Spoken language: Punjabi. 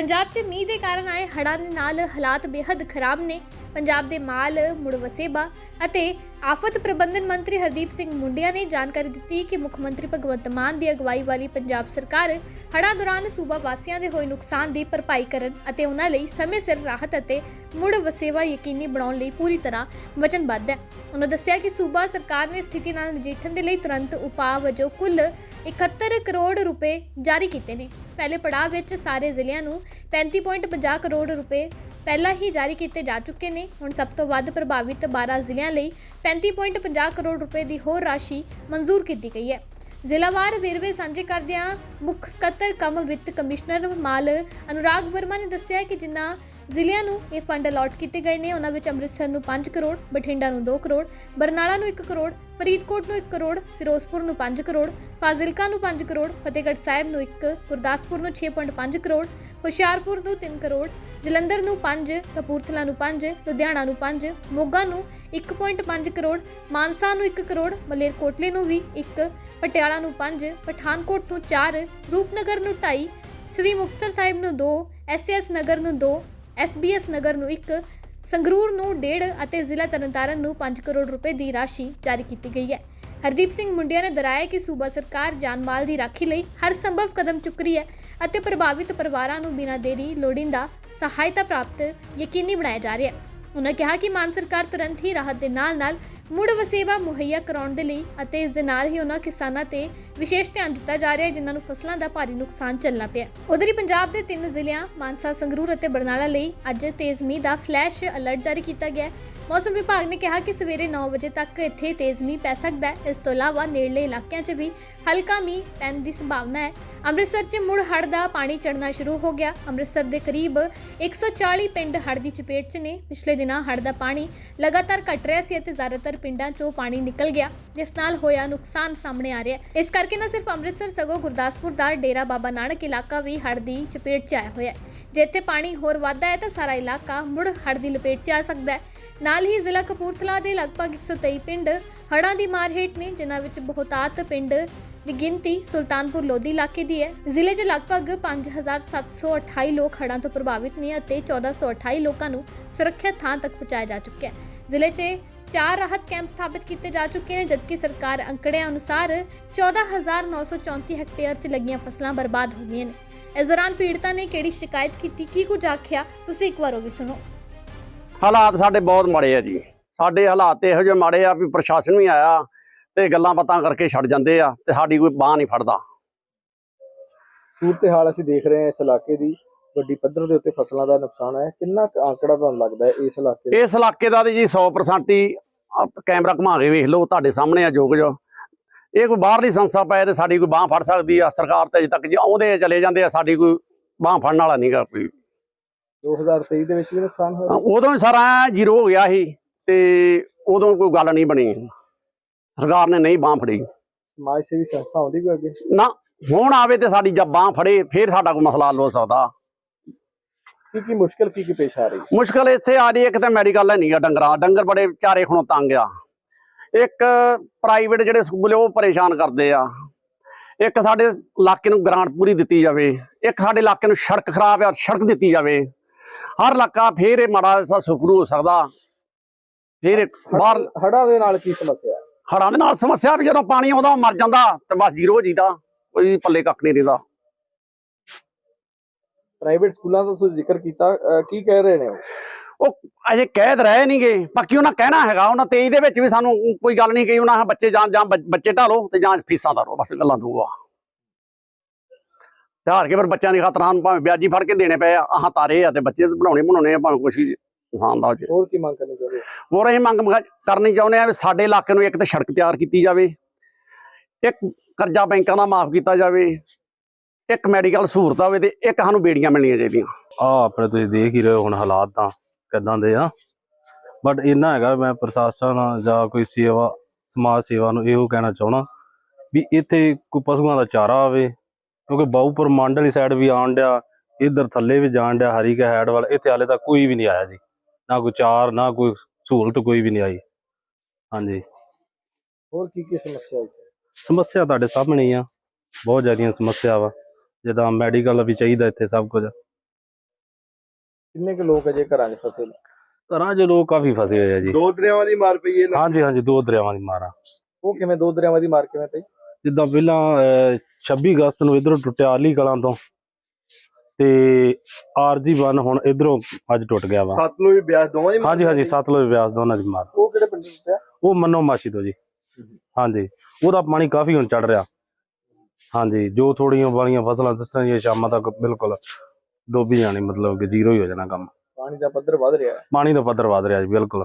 ਪੰਜਾਬ 'ਚ ਮੀਂਹ ਦੇ ਕਾਰਨ ਆਏ ਹੜ੍ਹਾਂ ਦੇ ਨਾਲ ਹਾਲਾਤ ਬੇहद ਖਰਾਬ ਨੇ। ਪੰਜਾਬ ਦੇ ਮਾਲ, ਮੁੜ ਵਸੇਬਾ ਅਤੇ ਆਫਤ ਪ੍ਰਬੰਧਨ ਮੰਤਰੀ ਹਰਦੀਪ ਸਿੰਘ ਮੁੰਡਿਆ ਨੇ ਜਾਣਕਾਰੀ ਦਿੱਤੀ ਕਿ ਮੁੱਖ ਮੰਤਰੀ ਭਗਵੰਤ ਮਾਨ ਦੀ ਅਗਵਾਈ ਵਾਲੀ ਪੰਜਾਬ ਸਰਕਾਰ ਹੜ੍ਹਾਂ ਦੌਰਾਨ ਸੂਬਾ ਵਾਸੀਆਂ ਦੇ ਹੋਏ ਨੁਕਸਾਨ ਦੀ ਭਰਪਾਈ ਕਰਨ ਅਤੇ ਉਹਨਾਂ ਲਈ ਸਮੇਂ ਸਿਰ ਰਾਹਤ ਅਤੇ ਮੁੜ ਵਸੇਵਾ ਯਕੀਨੀ ਬਣਾਉਣ ਲਈ ਪੂਰੀ ਤਰ੍ਹਾਂ ਵਚਨਬੱਧ ਹੈ। ਉਹਨਾਂ ਦੱਸਿਆ ਕਿ ਸੂਬਾ ਸਰਕਾਰ ਨੇ ਸਥਿਤੀ ਨਾਲ ਨਜਿੱਠਣ ਦੇ ਲਈ ਤੁਰੰਤ ਉਪਾਅ ਵਜੋਂ ਕੁੱਲ 71 ਕਰੋੜ ਰੁਪਏ ਜਾਰੀ ਕੀਤੇ ਨੇ। ਪਹਿਲੇ ਪੜਾਅ ਵਿੱਚ ਸਾਰੇ ਜ਼ਿਲ੍ਹਿਆਂ ਨੂੰ 35.50 ਕਰੋੜ ਰੁਪਏ ਪਹਿਲਾਂ ਹੀ ਜਾਰੀ ਕੀਤੇ ਜਾ ਚੁੱਕੇ ਨੇ। ਹੁਣ ਸਭ ਤੋਂ ਵੱਧ ਪ੍ਰਭਾਵਿਤ 12 ਜ਼ਿਲ੍ਹਿਆਂ ਲਈ 35.50 ਕਰੋੜ ਰੁਪਏ ਦੀ ਹੋਰ ਰਾਸ਼ੀ ਮਨਜ਼ੂਰ ਕੀਤੀ ਗਈ ਹੈ। ਜ਼ਿਲ੍ਹਾਵਾਰ ਵੇਰਵੇ ਸਾਂਝੇ ਕਰਦਿਆਂ ਮੁੱਖ ਸਕੱਤਰ ਕਮ ਵਿੱਤ ਕਮਿਸ਼ਨਰ ਮਾਲ ਅਨੁਰਾਗ ਵਰਮਾ ਨੇ ਦੱਸਿਆ ਕਿ ਜਿਨ੍ਹਾਂ ਜ਼ਿਲ੍ਹਿਆਂ ਨੂੰ ਇਹ ਫੰਡ ਅਲਾਟ ਕੀਤੇ ਗਏ ਨੇ। ਉਹਨਾਂ ਵਿੱਚ ਅੰਮ੍ਰਿਤਸਰ ਨੂੰ 5 ਕਰੋੜ, ਬਠਿੰਡਾ ਨੂੰ 2 ਕਰੋੜ, ਬਰਨਾਲਾ ਨੂੰ 1 ਕਰੋੜ, ਫਰੀਦਕੋਟ ਨੂੰ 1 ਕਰੋੜ, ਫਿਰੋਜ਼ਪੁਰ ਨੂੰ 5 ਕਰੋੜ, ਫਾਜ਼ਿਲਕਾ ਨੂੰ 5 ਕਰੋੜ, ਫਤਿਹਗੜ੍ਹ ਸਾਹਿਬ ਨੂੰ 1 ਗੁਰਦਾਸਪੁਰ ਨੂੰ 6.5 ਕਰੋੜ, ਹੁਸ਼ਿਆਰਪੁਰ ਨੂੰ 3 ਕਰੋੜ, ਜਲੰਧਰ ਨੂੰ 5 ਕਪੂਰਥਲਾ ਨੂੰ 5 ਲੁਧਿਆਣਾ ਨੂੰ 5 ਮੋਗਾ ਨੂੰ 1.5 ਕਰੋੜ, ਮਾਨਸਾ ਨੂੰ 1 ਕਰੋੜ, ਮਲੇਰਕੋਟਲੇ ਨੂੰ ਵੀ 1 ਪਟਿਆਲਾ ਨੂੰ 5 ਪਠਾਨਕੋਟ ਨੂੰ 4 ਰੂਪਨਗਰ ਨੂੰ 2.5 ਸ੍ਰੀ ਮੁਕਤਸਰ ਸਾਹਿਬ ਨੂੰ 2 ਐਸਐਸ ਨਗਰ ਨੂੰ 2 ਐਸਬੀਐਸ ਨਗਰ ਨੂੰ 1 ਸੰਗਰੂਰ ਨੂੰ 1.5 ਅਤੇ ਜ਼ਿਲ੍ਹਾ ਤਰਨਤਾਰਨ ਨੂੰ 5 ਕਰੋੜ ਰੁਪਏ ਦੀ ਰਾਸ਼ੀ ਜਾਰੀ ਕੀਤੀ ਗਈ ਹੈ। ਹਰਦੀਪ ਸਿੰਘ ਮੁੰਡਿਆ ਨੇ ਦਰਾਇਆ ਕਿ ਸੂਬਾ ਸਰਕਾਰ ਜਾਨ ਮਾਲ ਦੀ ਰਾਖੀ ਲਈ ਹਰ ਸੰਭਵ ਕਦਮ ਚੁੱਕ ਰਹੀ ਹੈ ਅਤੇ ਪ੍ਰਭਾਵਿਤ ਪਰਿਵਾਰਾਂ ਨੂੰ ਬਿਨਾਂ ਦੇਰੀ ਲੋੜੀਂਦਾ ਸਹਾਇਤਾ ਪ੍ਰਾਪਤ ਯਕੀਨੀ ਬਣਾਇਆ ਜਾ ਰਿਹਾ ਹੈ। ਉਹਨਾਂ ਕਿਹਾ ਕਿ ਮਾਨ ਸਰਕਾਰ ਤੁਰੰਤ ਹੀ ਰਾਹਤ ਦੇ ਨਾਲ-ਨਾਲ ਮੁੜ ਵਸੇਵਾ ਮੁਹੱਈਆ ਕਰਾਉਣ ਦੇ ਲਈ ਅਤੇ ਇਸ ਦੇ ਨਾਲ ਹੀ ਉਹਨਾਂ ਕਿਸਾਨਾਂ ਤੇ ਵਿਸ਼ੇਸ਼ ਧਿਆਨ ਦਿੱਤਾ ਜਾ ਰਿਹਾ ਹੈ, ਜਿਨ੍ਹਾਂ ਨੂੰ ਫਸਲਾਂ ਦਾ ਭਾਰੀ ਨੁਕਸਾਨ ਝੱਲਣਾ ਪਿਆ ਉਧਰ ਹੀ ਪੰਜਾਬ ਦੇ ਤਿੰਨ ਜ਼ਿਲ੍ਹਿਆਂ, ਮਾਨਸਾ, ਸੰਗਰੂਰ ਅਤੇ ਬਰਨਾਲਾ ਲਈ ਅੱਜ ਤੇਜ਼ ਮੀਂਹ ਦਾ ਫਲੈਸ਼ ਅਲਰਟ ਜਾਰੀ ਕੀਤਾ ਗਿਆ ਹੈ। ਮੌਸਮ ਵਿਭਾਗ ਨੇ ਕਿਹਾ ਕਿ ਸਵੇਰੇ 9 ਵਜੇ ਤੱਕ ਇੱਥੇ ਤੇਜ਼ ਮੀਂਹ ਪੈ ਸਕਦਾ ਹੈ। ਇਸ ਤੋਂ ਇਲਾਵਾ ਨੇੜਲੇ ਇਲਾਕਿਆਂ 'ਚ ਵੀ ਹਲਕਾ ਮੀਂਹ ਪੈਣ ਦੀ ਸੰਭਾਵਨਾ ਹੈ। ਅੰਮ੍ਰਿਤਸਰ 'ਚ ਮੁੜ ਹੜ੍ਹ ਦਾ ਪਾਣੀ ਚੜ੍ਹਨਾ ਸ਼ੁਰੂ ਹੋ ਗਿਆ। ਅੰਮ੍ਰਿਤਸਰ ਦੇ ਕਰੀਬ 140 ਪਿੰਡ ਹੜ੍ਹ ਦੀ ਚਪੇਟ 'ਚ ਨੇ। ਪਿਛਲੇ ਦਿਨਾਂ ਹੜ੍ਹ ਦਾ ਪਾਣੀ ਲਗਾਤਾਰ ਘਟ ਰਿਹਾ ਸੀ ਅਤੇ ਜ਼ਿਆਦਾਤਰ ਪਿੰਡਾਂ 'ਚੋਂ ਪਾਣੀ ਨਿਕਲ ਗਿਆ, ਜਿਸ ਨਾਲ ਹੋਇਆ ਨੁਕਸਾਨ ਸਾਹਮਣੇ ਆ ਰਿਹਾ ਹੈ। ਇਸ ਕਰਕੇ ਨਾ ਸਿਰਫ ਅੰਮ੍ਰਿਤਸਰ ਸਗੋਂ ਗੁਰਦਾਸਪੁਰ ਦਾ ਡੇਰਾ ਬਾਬਾ ਨਾਨਕ ਇਲਾਕਾ ਵੀ ਹੜ੍ਹ ਦੀ ਚਪੇਟ 'ਚ ਆਇਆ ਹੋਇਆ ਹੈ। ਜੇ ਇੱਥੇ ਪਾਣੀ ਹੋਰ ਵੱਧਦਾ ਹੈ ਤਾਂ ਸਾਰਾ ਇਲਾਕਾ ਮੁੜ ਹੜ੍ਹ ਦੀ ਲਪੇਟ 'ਚ ਆ ਸਕਦਾ ਹੈ। ਨਾਲ ਹੀ ਜ਼ਿਲ੍ਹਾ ਕਪੂਰਥਲਾ ਦੇ ਲਗਭਗ 123 ਪਿੰਡ ਹੜ੍ਹਾਂ ਦੀ ਮਾਰ ਹੇਠ ਨੇ, ਜਿਨ੍ਹਾਂ ਵਿੱਚ ਬਹੁਤਾਤ ਪਿੰਡ ਦੀ ਗਿਣਤੀ ਸੁਲਤਾਨਪੁਰ ਲੋਧੀ ਇਲਾਕੇ ਦੀ ਹੈ। ਜ਼ਿਲ੍ਹੇ 'ਚ ਲਗਭਗ 5728 ਲੋਕ ਹੜ੍ਹਾਂ ਤੋਂ ਪ੍ਰਭਾਵਿਤ ਨੇ ਅਤੇ 1428 ਲੋਕਾਂ ਨੂੰ ਸੁਰੱਖਿਅਤ ਥਾਂ ਤੱਕ ਪਹੁੰਚਾਇਆ ਜਾ ਚੁੱਕਿਆ ਹੈ। ਜ਼ਿਲ੍ਹੇ 'ਚ ਚਾਰ ਰਾਹਤ ਕੈਂਪ ਸਥਾਪਿਤ ਕੀਤੇ ਜਾ ਚੁੱਕੇ ਨੇ, ਜਦਕਿ ਸਰਕਾਰ ਅੰਕੜਿਆਂ ਅਨੁਸਾਰ 14934 ਹੈਕਟੇਅਰ 'ਚ ਲੱਗੀਆਂ ਫਸਲਾਂ ਬਰਬਾਦ ਹੋ ਗਈਆਂ ਨੇ। ਇਸ ਦੌਰਾਨ ਪੀੜਤਾਂ ਨੇ ਕਿਹੜੀ ਸ਼ਿਕਾਇਤ ਕੀਤੀ ਕੀ ਕੁਝ ਆਖਿਆ ਤੁਸੀਂ ਇੱਕ ਵਾਰ ਉਹ ਵੀ ਸੁਣੋ। ਹਾਲਾਤ ਸਾਡੇ ਬਹੁਤ ਮਾੜੇ ਆ ਜੀ। ਸਾਡੇ ਹਾਲਾਤ ਇਹੋ ਜਿਹੇ ਮਾੜੇ ਆ ਵੀ ਪ੍ਰਸ਼ਾਸਨ ਵੀ ਆਇਆ ਤੇ ਗੱਲਾਂ ਬਾਤਾਂ ਕਰਕੇ ਛੱਡ ਜਾਂਦੇ ਆ ਤੇ ਸਾਡੀ ਕੋਈ ਬਾਹ ਨਹੀਂ ਫੜਦਾ। ਸੂਰਤ ਹਾਲ ਅਸੀਂ ਦੇਖ ਰਹੇ ਹਾਂ ਇਸ ਇਲਾਕੇ ਦੀ। ਵੱਡੀ ਪੱਧਰ ਦੇ ਉੱਤੇ ਫਸਲਾਂ ਦਾ ਨੁਕਸਾਨ ਹੈ। ਕਿੰਨਾ ਕੁ ਆંકੜਾ ਤੁਹਾਨੂੰ ਲੱਗਦਾ ਹੈ ਇਸ ਇਲਾਕੇ ਦਾ? ਇਸ ਇਲਾਕੇ ਦਾ ਤੇ ਜੀ 100% ਹੀ ਆਪ ਕੈਮਰਾ ਘੁਮਾ ਕੇ ਵੇਖ ਲਓ ਤੁਹਾਡੇ ਸਾਹਮਣੇ ਆ ਜੋ ਕੁਝ। ਇਹ ਕੋਈ ਬਾਹਰਲੀ ਸੰਸਥਾ ਪਏ ਤੇ ਸਾਡੀ ਕੋਈ ਬਾਹ ਫੜ ਸਕਦੀ ਆ ਸਰਕਾਰ ਤੇ ਅਜੇ ਤੱਕ ਜੀ ਆਉਂਦੇ ਆ, ਚਲੇ ਜਾਂਦੇ ਆ ਸਾਡੀ ਕੋਈ ਬਾਹ ਫੜਨ ਵਾਲਾ ਨਹੀਂਗਾ ਕੋਈ। 2023 ਦੇ ਵਿੱਚ ਵੀ ਨੁਕਸਾਨ ਹੋਇਆ? ਉਦੋਂ ਹੀ ਸਾਰਾ ਜ਼ੀਰੋ ਹੋ ਗਿਆ ਸੀ ਤੇ ਉਦੋਂ ਕੋਈ ਗੱਲ ਨਹੀਂ ਬਣੀ। ਸਰਕਾਰ ਨੇ ਨਹੀਂ ਬਾਹ ਫੜੀ। ਸਮਾਜ ਸੇਵੀ ਸੰਸਥਾ ਆਉਂਦੀ ਕੋਈ ਅੱਗੇ? ਨਾ ਹੁਣ ਆਵੇ ਤੇ ਸਾਡੀ ਜਦ ਬਾਹ ਫੜੇ ਫਿਰ ਸਾਡਾ ਕੋਈ ਮਸਲਾ ਹੱਲ ਹੋ ਸਕਦਾ। ਕੀ ਕੀ ਮੁਸ਼ਕਲ ਕੀ ਕੀ ਪੇਸ਼ ਆ ਰਹੀ? ਮੁਸ਼ਕਲ ਇੱਥੇ ਆ ਰਹੀ ਹੈ ਇੱਕ ਤਾਂ ਮੈਡੀਕਲ ਹੈ ਨਹੀਂਗਾ ਡੰਗਰਾਂ ਡੰਗਰ ਬੜੇ ਚਾਰੇ ਖਣੋਂ ਤੰਗ ਆ। ਇੱਕ ਪ੍ਰਾਈਵੇਟ ਜਿਹੜੇ ਸਕੂਲ ਉਹ ਪਰੇਸ਼ਾਨ ਕਰਦੇ ਆ। ਇੱਕ ਸਾਡੇ ਇਲਾਕੇ ਨੂੰ ਗ੍ਰਾਂਟ ਪੂਰੀ ਦਿੱਤੀ ਜਾਵੇ। ਇੱਕ ਸਾਡੇ ਇਲਾਕੇ ਨੂੰ ਸੜਕ ਖਰਾਬ ਆ ਸੜਕ ਦਿੱਤੀ ਜਾਵੇ। ਹਰ ਇਲਾਕਾ ਫੇਰ ਇਹ ਮਾੜਾ ਜਿਹਾ ਸੁਖਰੂ ਹੋ ਸਕਦਾ। ਫੇਰ ਬਾਹਰ ਹੜਾਂ ਦੇ ਨਾਲ ਕੀ ਸਮੱਸਿਆ? ਹੈ ਹੜਾਂ ਦੇ ਨਾਲ ਸਮੱਸਿਆ ਵੀ ਜਦੋਂ ਪਾਣੀ ਆਉਂਦਾ ਮਰ ਜਾਂਦਾ ਤੇ ਬਸ ਜ਼ੀਰੋ ਹੋ ਜੀਦਾ ਕੋਈ ਪੱਲੇ ਕੱਖ ਨਹੀਂ ਰਹਿੰਦਾ। ਪ੍ਰਾਈਵੇਟ ਸਕੂਲਾਂ ਦਾ ਤੁਸੀਂ ਜ਼ਿਕਰ ਕੀਤਾ ਕੀ ਕਹਿ ਰਹੇ ਨੇ ਉਹ? ਉਹ ਅਜੇ ਕਹਿ ਤਾਂ ਰਹੇ ਨਹੀਂਗੇ ਬਾਕੀ ਉਹਨਾਂ ਕਹਿਣਾ ਹੈਗਾ ਉਹਨਾਂ 23 ਦੇ ਵਿੱਚ ਵੀ ਸਾਨੂੰ ਕੋਈ ਗੱਲ ਨਹੀਂ ਕਹੀ ਉਹਨਾਂ ਬੱਚੇ ਜਾਂ ਜਾਂ ਬੱਚ- ਢਾਲੋ ਤੇ ਜਾਂ ਫੀਸਾਂ ਧਾਰੋ ਬਸ ਗੱਲਾਂ ਦੂਆ ਹਾਰ ਕੇ ਫਿਰ ਬੱਚਿਆਂ ਦੀ ਖਾਤਰਾਂ ਨੂੰ ਭਾਵੇਂ ਵਿਆਜੀ ਫੜ ਕੇ ਦੇਣੇ ਪਏ ਆ ਆਹ ਤਾਰੇ ਆ ਤੇ ਬੱਚੇ ਬਣਾਉਣੇ ਬਣਾਉਣੇ ਆ ਭਾਵੇਂ ਕੁਛ ਵੀ ਇਨਸਾਨ ਦਾ ਹੋ ਜੇ ਹੋਰ ਕੀ ਮੰਗ ਕਰਨੀ ਚਾਹੁੰਦੇ ਹੋ? ਹੋਰ ਅਸੀਂ ਮੰਗ ਮੰਗ ਕਰਨੀ ਚਾਹੁੰਦੇ ਆ ਵੀ ਸਾਡੇ ਇਲਾਕੇ ਨੂੰ ਇੱਕ ਤਾਂ ਸੜਕ ਤਿਆਰ ਕੀਤੀ ਜਾਵੇ ਇੱਕ ਕਰਜ਼ਾ ਬੈਂਕਾਂ ਦਾ ਮਾਫ ਕੀਤਾ ਜਾਵੇ ਇੱਕ ਮੈਡੀਕਲ ਸਹੂਲਤ ਹੋਵੇ ਤੇ ਇੱਕ ਸਾਨੂੰ ਬੇੜੀਆਂ ਮਿਲਣੀਆਂ ਚਾਹੀਦੀਆਂ। ਆ ਆਪਣੇ ਤੁਸੀਂ ਦੇਖ ਹੀ ਰਹੇ ਹੋ ਹੁਣ ਹਾਲਾਤ ਤਾਂ। ਕਿਦਾਂ ਦੇ ਆ। ਬਟ ਇੰਨਾ ਹੈਗਾ ਮੈਂ ਪ੍ਰਸ਼ਾਸਨ ਜਾਂ ਕੋਈ ਸੇਵਾ ਸਮਾਜ ਸੇਵਾ ਨੂੰ ਇਹੋ ਕਹਿਣਾ ਚਾਹਣਾ ਵੀ ਇੱਥੇ ਕੋਈ ਪਸ਼ੂਆਂ ਦਾ ਚਾਰਾ ਆਵੇ ਕਿਉਂਕਿ ਬਾਊਪੁਰ ਮੰਡ ਵਾਲੀ ਸਾਈਡ ਵੀ ਆਉਣ ਡਿਆ ਇੱਧਰ ਥੱਲੇ ਵੀ ਜਾਣ ਡਿਆ ਹਰੀਕਾ ਹੈਡ ਵਾਲਾ ਇੱਥੇ ਹਾਲੇ ਤੱਕ ਕੋਈ ਵੀ ਨਹੀਂ ਆਇਆ ਜੀ। ਨਾ ਕੋਈ ਚਾਰ ਨਾ ਕੋਈ ਸਹੂਲਤ ਕੋਈ ਵੀ ਨਹੀਂ ਆਈ। ਹਾਂਜੀ। ਹੋਰ ਕੀ ਕੀ ਸਮੱਸਿਆ ਹੈ ਸਮੱਸਿਆ ਤੁਹਾਡੇ ਸਾਹਮਣੇ ਹੀ ਆ। ਬਹੁਤ ਜ਼ਿਆਦੀਆਂ ਸਮੱਸਿਆ ਵਾ। ਜਿੱਦਾਂ ਮੈਡੀਕਲ ਵੀ ਚਾਹੀਦਾ ਇੱਥੇ ਸਭ ਕੁਝ। ਕਿੰਨੇ ਕੁ ਲੋਕ ਅਜੇ ਘਰਾਂ 'ਚ ਫਸੇ ਨੇ ਘਰਾਂ 'ਚ ਲੋਕ ਕਾਫੀ ਫਸੇ ਹੋਏ ਆ ਜੀ। ਦੋ ਦਰਿਆਵਾਂ ਦੀ ਮਾਰ ਪਈ ਹੈ ਨਾ ਹਾਂਜੀ ਹਾਂਜੀ ਦੋ ਦਰਿਆਵਾਂ ਦੀ ਮਾਰਾ ਉਹ ਕਿਵੇਂ ਦੋ ਦਰਿਆਵਾਂ ਦੀ ਮਾਰ ਕਿਵੇਂ ਪਈ? ਜਿੱਦਾਂ ਪਹਿਲਾਂ ਅਹ, 26 ਅਗਸਤ ਨੂੰ ਇਧਰੋਂ ਟੁੱਟਿਆ ਆਲੀ ਕਲਾਂ ਤੋਂ ਤੇ ਆਰਜੀ 1 ਹੁਣ ਇਧਰੋਂ ਅੱਜ ਟੁੱਟ ਗਿਆ ਵਾ। ਸਤਲੁਜ ਬਿਆਸ ਦੋਵਾਂ ਦੀ ਮਾਰ ਹਾਂਜੀ ਹਾਂਜੀ? ਸਤਲੁਜ ਵਿਆਸ ਦੋਨਾਂ ਦੀ ਮਾਰ। ਉਹ ਕਿਹੜੇ ਪਿੰਡ ਦੱਸਿਆ ਉਹ ਮੰਨੋ ਮਾਸੀ ਤੋਂ ਜੀ। ਹਾਂਜੀ ਉਹਦਾ ਪਾਣੀ ਕਾਫੀ ਹੁਣ ਚੜ ਰਿਹਾ। ਹਾਂਜੀ ਜੋ ਥੋੜੀਆਂ ਵਾਲੀਆਂ ਫਸਲਾਂ ਦਿਸਣ ਇਹ ਸ਼ਾਮਾਂ ਤੱਕ ਬਿਲਕੁਲ ਡੋਬੀ ਜਾਣੀ ਮਤਲਬ ਕਿ ਜ਼ੀਰੋ ਹੀ ਹੋ ਜਾਣਾ ਕੰਮ। ਪਾਣੀ ਦਾ ਪੱਧਰ ਵੱਧ ਰਿਹਾ। ਹੈ ਪਾਣੀ ਦਾ ਪੱਧਰ ਵਧ ਰਿਹਾ ਜੀ ਬਿਲਕੁਲ।